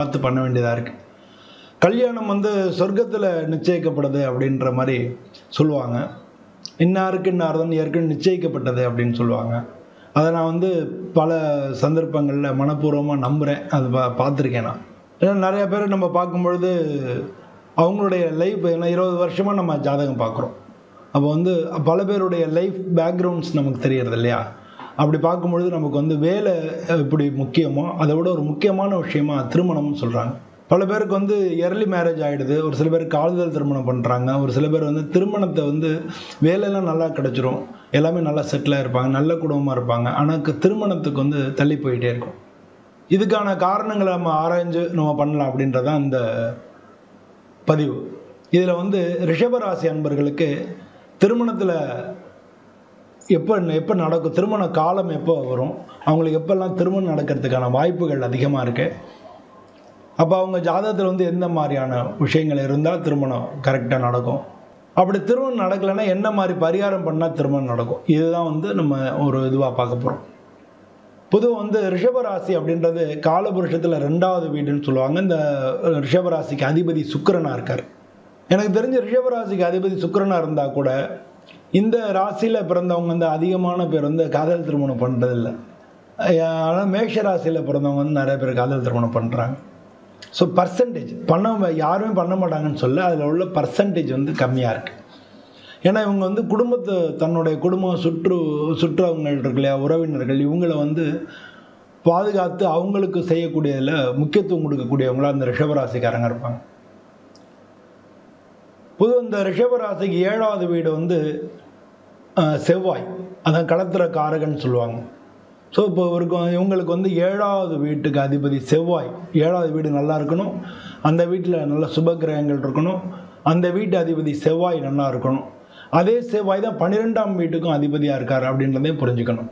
பார்த்து பண்ண வேண்டியதாக இருக்குது கல்யாணம் வந்து சொர்க்கத்தில் நிச்சயிக்கப்படுது அப்படின்ற மாதிரி சொல்லுவாங்க. இன்னாருக்கு இன்னார் தான் ஏற்கனவே நிச்சயிக்கப்பட்டது அப்படின்னு சொல்லுவாங்க. அதை நான் வந்து பல சந்தர்ப்பங்களில் மனப்பூர்வமாக நம்புகிறேன் அது பா பார்த்துருக்கேன் நான். ஏன்னா நிறையா பேர் நம்ம பார்க்கும்பொழுது அவங்களுடைய லைஃப் ஏன்னா இருபது வருஷமாக நம்ம ஜாதகம் பார்க்குறோம். அப்போ வந்து பல பேருடைய லைஃப் பேக்ரவுண்ட்ஸ் நமக்கு தெரியறது இல்லையா அப்படி பார்க்கும்பொழுது நமக்கு வந்து வேலை எப்படி முக்கியமோ அதை விட ஒரு முக்கியமான விஷயமா திருமணம்னு சொல்கிறாங்க பல பேருக்கு வந்து இயர்லி மேரேஜ் ஆகிடுது ஒரு சில பேருக்கு ஆளுதல் திருமணம் பண்ணுறாங்க ஒரு சில பேர் வந்து திருமணத்தை வந்து வேலையெல்லாம் நல்லா கிடச்சிரும் எல்லாமே நல்லா செட்டிலாக இருப்பாங்க நல்ல குடும்பமாக இருப்பாங்க ஆனால் திருமணத்துக்கு வந்து தள்ளி போயிட்டே இருக்கும். இதுக்கான காரணங்களை நம்ம ஆராய்ஞ்சு நம்ம பண்ணலாம் அப்படின்றதான் இந்த பதிவு. இதில் வந்து ரிஷபராசி அன்பர்களுக்கு திருமணத்தில் எப்போ எப்போ நடக்கும் திருமண காலம் எப்போ வரும்? அவங்களுக்கு எப்போல்லாம் திருமணம் நடக்கிறதுக்கான வாய்ப்புகள் அதிகமாக இருக்குது அப்போ அவங்க ஜாதகத்தில் வந்து எந்த மாதிரியான விஷயங்கள் இருந்தால் திருமணம் கரெக்டாக நடக்கும்? அப்படி திருமணம் நடக்கலைன்னா என்ன மாதிரி பரிகாரம் பண்ணால் திருமணம் நடக்கும்? இதுதான் வந்து நம்ம ஒரு இதுவாக பார்க்க போகிறோம் பொதுவாக வந்து ரிஷபராசி அப்படின்றது காலபுருஷத்தில் ரெண்டாவது வீடுன்னு சொல்லுவாங்க. இந்த ரிஷபராசிக்கு அதிபதி சுக்கரனாக இருக்கார். எனக்கு தெரிஞ்ச ரிஷபராசிக்கு அதிபதி சுக்கரனாக இருந்தால் கூட இந்த ராசியில் பிறந்தவங்க வந்து அதிகமான பேர் வந்து காதல் திருமணம் பண்ணுறதில்ல ஆனால் மேஷ ராசியில் பிறந்தவங்க வந்து நிறைய பேர் காதல் திருமணம் பண்ணுறாங்க ஸோ பர்சன்டேஜ் பண்ண யாருமே பண்ண மாட்டாங்கன்னு சொல்ல அதில் உள்ள பர்சன்டேஜ் வந்து கம்மியாக இருக்குது ஏன்னா இவங்க வந்து குடும்பத்தை தன்னுடைய குடும்பம் சுற்று சுற்றவங்கள் இருக்கு இல்லையா உறவினர்கள் இவங்கள வந்து பாதுகாத்து அவங்களுக்கு செய்யக்கூடியதில் முக்கியத்துவம் கொடுக்கக்கூடியவங்களாக அந்த ரிஷபராசிக்காரங்க இருப்பாங்க. பொதுவாக இந்த ரிஷபராசிக்கு ஏழாவது வீடு வந்து செவ்வாய். அதான் களத்திர காரகன்னு சொல்லுவாங்க. ஸோ இப்போ இவருக்கு இவங்களுக்கு வந்து ஏழாவது வீட்டுக்கு அதிபதி செவ்வாய். ஏழாவது வீடு நல்லா இருக்கணும். அந்த வீட்டில் நல்ல சுபகிரகங்கள் இருக்கணும். அந்த வீட்டு அதிபதி செவ்வாய் நல்லா இருக்கணும். அதே செவ்வாய் தான் பன்னிரெண்டாம் வீட்டுக்கும் அதிபதியாக இருக்கார் அப்படின்றதையும் புரிஞ்சுக்கணும்.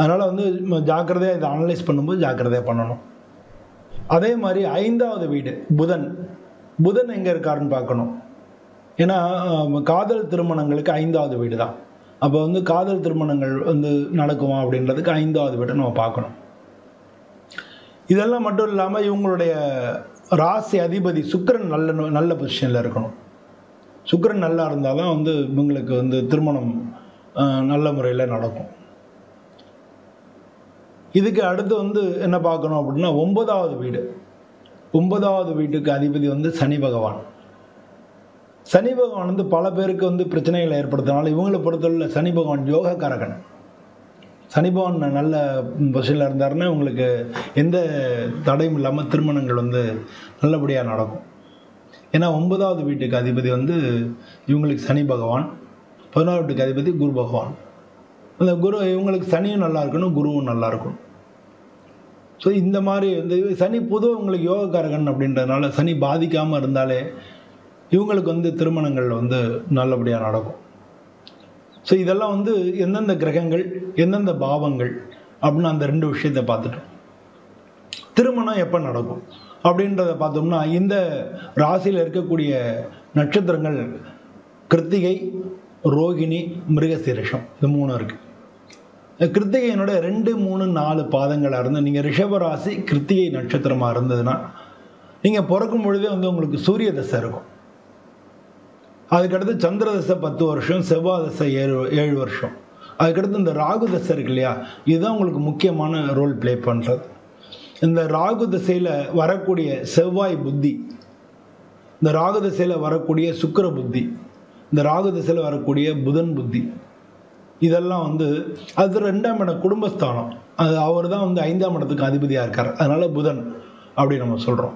அதனால் வந்து ஜாக்கிரதையாக இதை அனலைஸ் பண்ணும்போது ஜாக்கிரதையாக பண்ணணும். அதே மாதிரி ஐந்தாவது வீடு புதன். புதன் எங்கே இருக்காருன்னு பார்க்கணும். ஏன்னா காதல் திருமணங்களுக்கு ஐந்தாவது வீடு தான் அப்போ வந்து காதல் திருமணங்கள் வந்து நடக்குமா அப்படின்றதுக்கு ஐந்தாவது வீட்டை நம்ம பார்க்கணும். இதெல்லாம் மட்டும் இல்லாமல் இவங்களுடைய ராசி அதிபதி சுக்கிரன் நல்ல நல்ல பொசிஷனில் இருக்கணும். சுக்கிரன் நல்லா இருந்தால் தான் வந்து இவங்களுக்கு வந்து திருமணம் நல்ல முறையில் நடக்கும். இதுக்கு அடுத்து வந்து என்ன பார்க்கணும் அப்படின்னா ஒன்பதாவது வீடு. ஒன்பதாவது வீட்டுக்கு அதிபதி வந்து சனி பகவான். சனி பகவான் வந்து பல பேருக்கு வந்து பிரச்சனைகளை ஏற்படுத்தினால இவங்களை பொறுத்தவரையில் சனி பகவான் யோகக்காரகன் சனி பகவான் நல்ல பொசிஷனில் இருந்தாருன்னா உங்களுக்கு எந்த தடையும் இல்லாமல் திருமணங்கள் வந்து நல்லபடியாக நடக்கும். ஏன்னா ஒன்பதாவது வீட்டுக்கு அதிபதி வந்து இவங்களுக்கு சனி பகவான் பதினோரு வீட்டுக்கு அதிபதி குரு பகவான். அந்த குரு இவங்களுக்கு சனியும் நல்லா இருக்கணும் குருவும் நல்லா இருக்கணும். ஸோ இந்த மாதிரி வந்து சனி பொதுவாக உங்களுக்கு யோகக்காரகன் அப்படின்றதுனால சனி பாதிக்காமல் இருந்தாலே இவங்களுக்கு வந்து திருமணங்கள் வந்து நல்லபடியாக நடக்கும். ஸோ இதெல்லாம் வந்து எந்தெந்த கிரகங்கள் எந்தெந்த பாவங்கள் அப்படின்னு அந்த ரெண்டு விஷயத்தை பார்த்துட்டோம் திருமணம் எப்போ நடக்கும்? அப்படின்றத பார்த்தோம்னா இந்த ராசியில் இருக்கக்கூடிய நட்சத்திரங்கள் கிருத்திகை ரோகிணி மிருகசீரிஷம் இது மூணு இருக்குது கிருத்திகையினோட ரெண்டு மூணு நாலு பாதங்களாக இருந்து நீங்கள் ரிஷபராசி கிருத்திகை நட்சத்திரமாக இருந்ததுன்னா நீங்கள் பிறக்கும் பொழுதே வந்து உங்களுக்கு சூரிய தசை இருக்கும். அதுக்கடுத்து சந்திர தசை பத்து வருஷம் செவ்வாய் தசை ஏழு ஏழு வருஷம். அதுக்கடுத்து இந்த ராகு தசை இருக்கு இல்லையா இதுதான் உங்களுக்கு முக்கியமான ரோல் ப்ளே பண்ணுறது இந்த ராகு திசையில் வரக்கூடிய செவ்வாய் புத்தி இந்த ராகு திசையில் வரக்கூடிய சுக்கிர புத்தி இந்த ராகு திசையில் வரக்கூடிய புதன் புத்தி இதெல்லாம் வந்து அது ரெண்டாம் இடம் குடும்பஸ்தானம். அது அவர் தான் வந்து ஐந்தாம் இடத்துக்கு அதிபதியாக இருக்கார். அதனால புதன் அப்படி நம்ம சொல்கிறோம்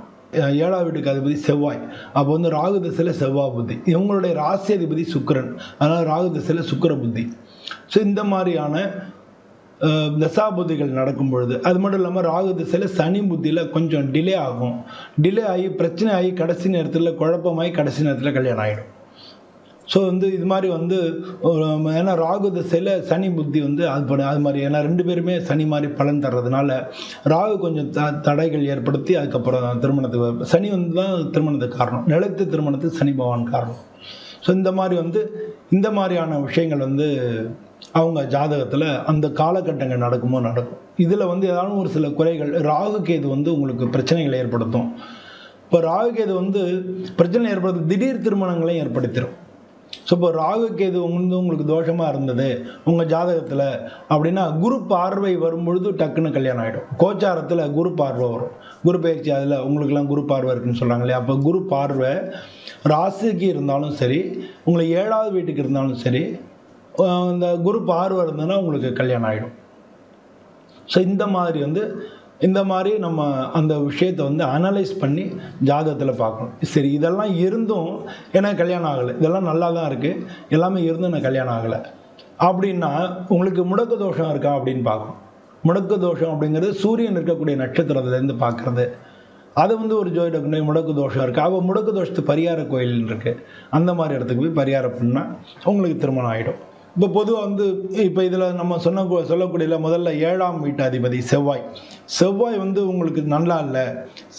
ஏழாவது வீட்டுக்கு அதிபதி செவ்வாய். அப்போ வந்து ராகு திசையில் செவ்வாய் புத்தி. இவங்களுடைய ராசி அதிபதி சுக்கரன். அதனால் ராகு திசையில் சுக்கிர புத்தி. ஸோ இந்த மாதிரியான தசாபுத்திகள் நடக்கும் பொழுது அது மட்டும் இல்லாமல் ராகு திசையில் சனி புத்தியில் கொஞ்சம் டிலே ஆகும். டிலே ஆகி பிரச்சனை ஆகி கடைசி நேரத்தில் குழப்பமாகி கடைசி நேரத்தில் கல்யாணம் ஆகிடும் ஸோ வந்து இது மாதிரி வந்து ஏன்னா ராகு திசையில் சனி புத்தி வந்து அது பண்ண அது மாதிரி ஏன்னா ரெண்டு பேருமே சனி மாதிரி பலன் தர்றதுனால ராகு கொஞ்சம் த தடைகள் ஏற்படுத்தி அதுக்கப்புறம் திருமணத்துக்கு சனி வந்து தான் திருமணத்துக்கு காரணம். நிலத்து திருமணத்துக்கு சனி பகவான் காரணம். ஸோ இந்த மாதிரி வந்து இந்த மாதிரியான விஷயங்கள் வந்து அவங்க ஜாதகத்தில் அந்த காலகட்டங்கள் நடக்குமோ நடக்கும். இதில் வந்து ஏதாவது ஒரு சில குறைகள் ராகு கேது வந்து உங்களுக்கு பிரச்சனைகளை ஏற்படுத்தும். இப்போ ராகு கேது வந்து பிரச்சனை ஏற்படுத்த திடீர் திருமணங்களையும் ஏற்படுத்திடும் ஸோ இப்போ ராகு கேது வந்து உங்களுக்கு தோஷமாக இருந்தது உங்கள் ஜாதகத்தில் அப்படின்னா குரு பார்வை வரும்பொழுது டக்குன்னு கல்யாணம் ஆகிடும் கோச்சாரத்தில் குரு பார்வை வரும். குரு பயிற்சி அதில் உங்களுக்கெல்லாம் குரு பார்வை இருக்குன்னு சொல்கிறாங்க இல்லையா? அப்போ குரு பார்வை ராசிக்கு இருந்தாலும் சரி உங்களை ஏழாவது வீட்டுக்கு இருந்தாலும் சரி இந்த குரு பார்வை இருந்ததுன்னா உங்களுக்கு கல்யாணம் ஆகிடும் ஸோ இந்த மாதிரி வந்து இந்த மாதிரி நம்ம அந்த விஷயத்தை வந்து அனலைஸ் பண்ணி ஜாதகத்தில் பார்க்கணும். சரி இதெல்லாம் இருந்தும் எனக்கு கல்யாணம் ஆகலை. இதெல்லாம் நல்லா தான் இருக்குது எல்லாமே இருந்தும் எனக்கு கல்யாணம் ஆகலை. அப்படின்னா உங்களுக்கு முடக்கு தோஷம் இருக்கா அப்படின்னு பார்க்கணும். முடக்கு தோஷம் அப்படிங்கிறது சூரியன் இருக்கக்கூடிய நட்சத்திரத்துலேருந்து பார்க்குறது. அது வந்து ஒரு ஜோதிட முடக்கு தோஷம் இருக்குது அவள் முடக்கு தோஷத்து பரிகார கோயில் இருக்குது அந்த மாதிரி இடத்துக்கு போய் பரிகாரம் பண்ணால் உங்களுக்கு திருமணம் ஆகிடும் இப்போ பொதுவாக வந்து இப்போ இதில் நம்ம சொன்ன சொல்லக்கூடிய முதல்ல ஏழாம் வீட்டாதிபதி செவ்வாய். செவ்வாய் வந்து உங்களுக்கு நல்லா இல்லை.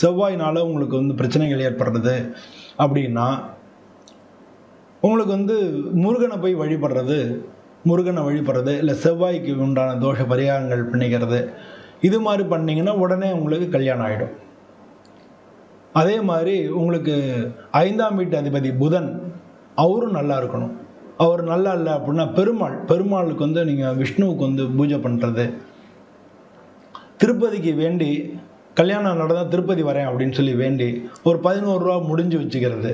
செவ்வாய்னால உங்களுக்கு வந்து பிரச்சனைகள் ஏற்படுறது. அப்படின்னா உங்களுக்கு வந்து முருகனை போய் வழிபடுறது முருகனை வழிபடுறது இல்லை செவ்வாய்க்கு உண்டான தோஷ பரிகாரங்கள் பண்ணிக்கிறது இது மாதிரி பண்ணிங்கன்னா உடனே உங்களுக்கு கல்யாணம் ஆகிடும் அதே மாதிரி உங்களுக்கு ஐந்தாம் வீட்டு அதிபதி புதன் அவரும் நல்லா இருக்கணும். அவர் நல்லா இல்லை அப்படின்னா பெருமாள் பெருமாளுக்கு வந்து நீங்கள் விஷ்ணுவுக்கு வந்து பூஜை பண்ணுறது திருப்பதிக்கு வேண்டி கல்யாணம் நடந்தால் திருப்பதி வரேன் அப்படின்னு சொல்லி வேண்டி ஒரு பதினோரு ரூபா முடிஞ்சு வச்சுக்கிறது.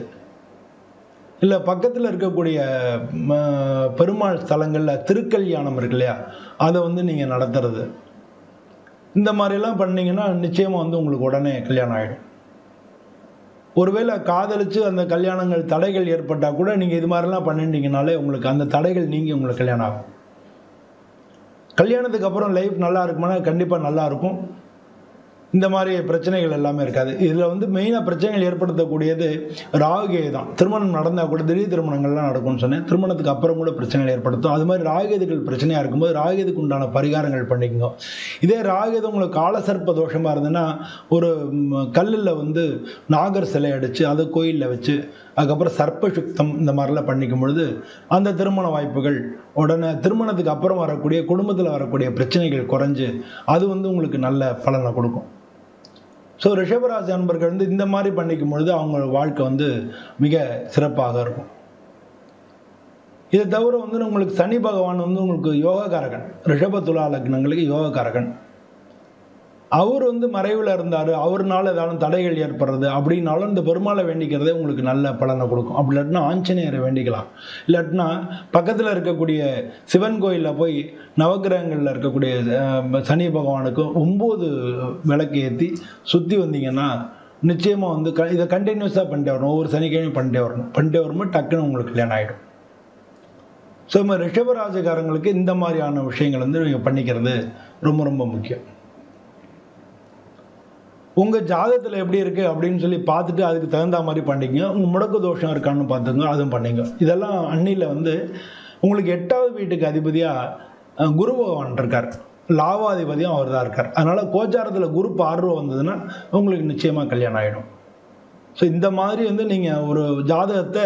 இல்லை பக்கத்தில் இருக்கக்கூடிய ம, பெருமாள் ஸ்தலங்களில் திருக்கல்யாணம் இருக்கு இல்லையா? அதை வந்து நீங்கள் நடத்துறது. இந்த மாதிரிலாம் பண்ணிங்கன்னா நிச்சயமாக வந்து உங்களுக்கு உடனே கல்யாணம் ஆகிடும் ஒருவேளை காதலிச்சு அந்த கல்யாணங்கள் தடைகள் ஏற்பட்டால் கூட நீங்கள் இது மாதிரிலாம் பண்ணிட்டீங்கனாலே உங்களுக்கு அந்த தடைகள் நீங்கி உங்களுக்கு கல்யாணம் ஆகும். கல்யாணத்துக்கு அப்புறம் லைஃப் நல்லா இருக்குமானா கண்டிப்பாக நல்லா இருக்கும். இந்த மாதிரி பிரச்சனைகள் எல்லாமே இருக்காது. இதில் வந்து மெயினாக பிரச்சனைகள் ஏற்படுத்தக்கூடியது ராகுகேது தான். திருமணம் நடந்தால் கூட திடீர் திருமணங்கள்லாம் நடக்கும்னு சொன்னேன். திருமணத்துக்கு அப்புறம் கூட பிரச்சனைகள் ஏற்படுத்தும். அது மாதிரி ராகுகேதுகள் பிரச்சனையாக இருக்கும்போது ராகுகேதுக்கு உண்டான பரிகாரங்கள் பண்ணிக்கோங்க. இதே ராகுகேது உங்களுக்கு காலசர்ப்ப தோஷமாக இருந்ததுன்னா ஒரு கல்லில் வந்து நாகர் சிலை அடித்து அதை கோயிலில் வச்சு அதுக்கப்புறம் சர்ப்ப சுத்தம் இந்த மாதிரிலாம் பண்ணிக்கும் பொழுது அந்த திருமண வாய்ப்புகள் உடனே திருமணத்துக்கு அப்புறம் வரக்கூடிய குடும்பத்தில் வரக்கூடிய பிரச்சனைகள் குறைஞ்சு அது வந்து உங்களுக்கு நல்ல பலனை கொடுக்கும். ஸோ ரிஷபராசி அன்பர்கள் வந்து இந்த மாதிரி பண்ணிக்கும் பொழுது அவங்க வாழ்க்கை வந்து மிக சிறப்பாக இருக்கும். இதை தவிர வந்து உங்களுக்கு சனி பகவான் வந்து உங்களுக்கு யோகக்காரகன் ரிஷப துலா லக்னங்களுக்கு யோகக்காரகன். அவர் வந்து மறைவில் இருந்தார் அவர்னால ஏதாவது தடைகள் ஏற்படுறது அப்படின்னாலும் இந்த பெருமாளை வேண்டிக்கிறதே உங்களுக்கு நல்ல பலனை கொடுக்கும். அப்படி இல்லாட்டினா ஆஞ்சநேயரை வேண்டிக்கலாம். இல்லாட்டினா பக்கத்தில் இருக்கக்கூடிய சிவன் கோயிலில் போய் நவக்கிரகங்களில் இருக்கக்கூடிய சனி பகவானுக்கு ஒம்பது விளக்கு ஏற்றி சுற்றி வந்தீங்கன்னா நிச்சயமாக வந்து க இதை கண்டினியூஸாக பண்ணிட்டே வரணும். ஒவ்வொரு சனிக்கிழமையும் பண்ணிட்டே வரணும். பண்ணிட்டே வரும்போது டக்குன்னு உங்களுக்கு கல்யாணம் ஆகிடும் ஸோ ரிஷபராஜகாரங்களுக்கு இந்த மாதிரியான விஷயங்கள் வந்து நீங்கள் பண்ணிக்கிறது ரொம்ப ரொம்ப முக்கியம். உங்கள் ஜாதகத்தில் எப்படி இருக்குது அப்படின்னு சொல்லி பார்த்துட்டு அதுக்கு தகுந்த மாதிரி பண்ணிக்கங்க. உங்கள் முடக்கு தோஷம் இருக்கான்னு பார்த்துங்க அதுவும் பண்ணிங்க இதெல்லாம் அன்னியில் வந்து உங்களுக்கு எட்டாவது வீட்டுக்கு அதிபதியாக குரு பகவான் இருக்கார். லாவாதிபதியும் அவர் தான் இருக்கார். அதனால் கோச்சாரத்தில் குரு பார்வை வந்ததுன்னா உங்களுக்கு நிச்சயமாக கல்யாணம் ஆகிடும் ஸோ இந்த மாதிரி வந்து நீங்கள் ஒரு ஜாதகத்தை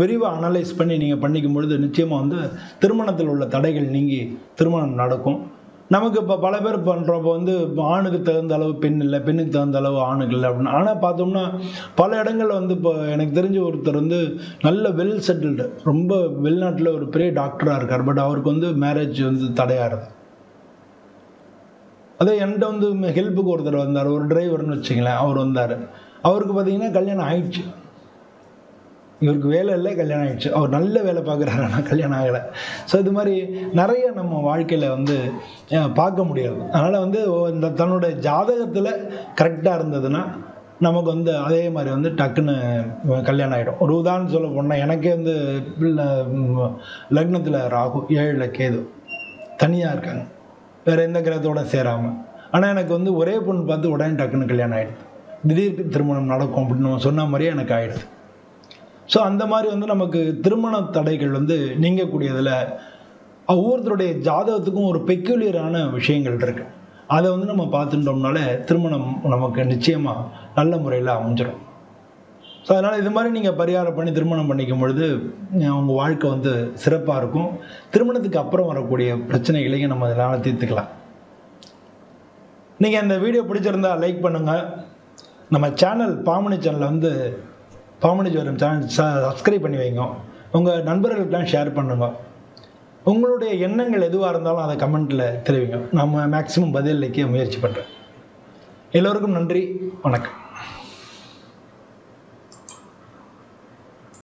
விரிவாக அனலைஸ் பண்ணி நீங்கள் பண்ணிக்கும் பொழுது நிச்சயமாக வந்து திருமணத்தில் உள்ள தடைகள் நீங்கி திருமணம் நடக்கும். நமக்கு இப்போ பல பேர் பண்ணுறப்ப வந்து ஆணுக்கு தகுந்த அளவு பெண் இல்லை பெண்ணுக்கு தகுந்த அளவு ஆணுக்கு இல்லை அப்படின்னு. ஆனால் பார்த்தோம்னா பல இடங்களில் வந்து இப்போ எனக்கு தெரிஞ்ச ஒருத்தர் வந்து நல்ல வெல் செட்டில்டு ரொம்ப வெளிநாட்டில் ஒரு பெரிய டாக்டராக இருக்கார். பட் அவருக்கு வந்து மேரேஜ் வந்து தடையாகிறது அதே என்கிட்ட வந்து ஹெல்ப்புக்கு ஒருத்தர் வந்தார். ஒரு டிரைவர்னு வச்சுங்களேன் அவர் வந்தார். அவருக்கு பார்த்தீங்கன்னா கல்யாணம் ஆயிடுச்சு. இவருக்கு வேலை இல்லை கல்யாணம் ஆகிடுச்சு அவர் நல்ல வேலை பார்க்குறாரு ஆனால் கல்யாணம் ஆகலை. ஸோ இது மாதிரி நிறைய நம்ம வாழ்க்கையில் வந்து பார்க்க முடியாது. அதனால் வந்து இந்த தன்னோட ஜாதகத்தில் கரெக்டாக இருந்ததுன்னா நமக்கு வந்து அதே மாதிரி வந்து டக்குன்னு கல்யாணம் ஆகிடும் ஒரு உதாரணம் சொல்ல போனால் எனக்கே வந்து லக்னத்தில் ராகு ஏழில் கேது. தனியாக இருக்காங்க. வேறு எந்த கிரகத்தோட சேராமல் ஆனால் எனக்கு வந்து ஒரே பொண்ணு பார்த்து உடனே டக்குன்னு கல்யாணம் ஆகிடுது திடீர் திருமணம் நடக்கும் அப்படின்னு நம்ம சொன்ன மாதிரியே எனக்கு ஆயிடுது. ஸோ அந்த மாதிரி வந்து நமக்கு திருமண தடைகள் வந்து நீங்கக்கூடியதில் ஒவ்வொருத்தருடைய ஜாதகத்துக்கும் ஒரு பெக்யூலியரான விஷயங்கள் இருக்குது அதை வந்து நம்ம பார்த்துட்டோம்னாலே திருமணம் நமக்கு நிச்சயமாக நல்ல முறையில் அமைஞ்சிடும் ஸோ அதனால் இது மாதிரி நீங்கள் பரிகாரம் பண்ணி திருமணம் பண்ணிக்கும் பொழுது உங்கள் வாழ்க்கை வந்து சிறப்பாக இருக்கும். திருமணத்துக்கு அப்புறம் வரக்கூடிய பிரச்சனைகளையும் நம்ம அதனால் தீர்த்துக்கலாம். நீங்கள் இந்த வீடியோ பிடிச்சிருந்தா லைக் பண்ணுங்கள் நம்ம சேனல் பாமணி சேனலை வந்து காமெடி ஜோரம் சேனல் சப்ஸ்கிரைப் பண்ணி வைங்க. உங்கள் நண்பர்களுக்கெல்லாம் ஷேர் பண்ணுங்க. உங்களுடைய எண்ணங்கள் எதுவாக இருந்தாலும் அதை கமெண்ட்டில் தெரிவிங்க. நம்ம மேக்ஸிமம் பதிலளிக்க முயற்சி பண்ணுறேன் எல்லோருக்கும் நன்றி. வணக்கம்.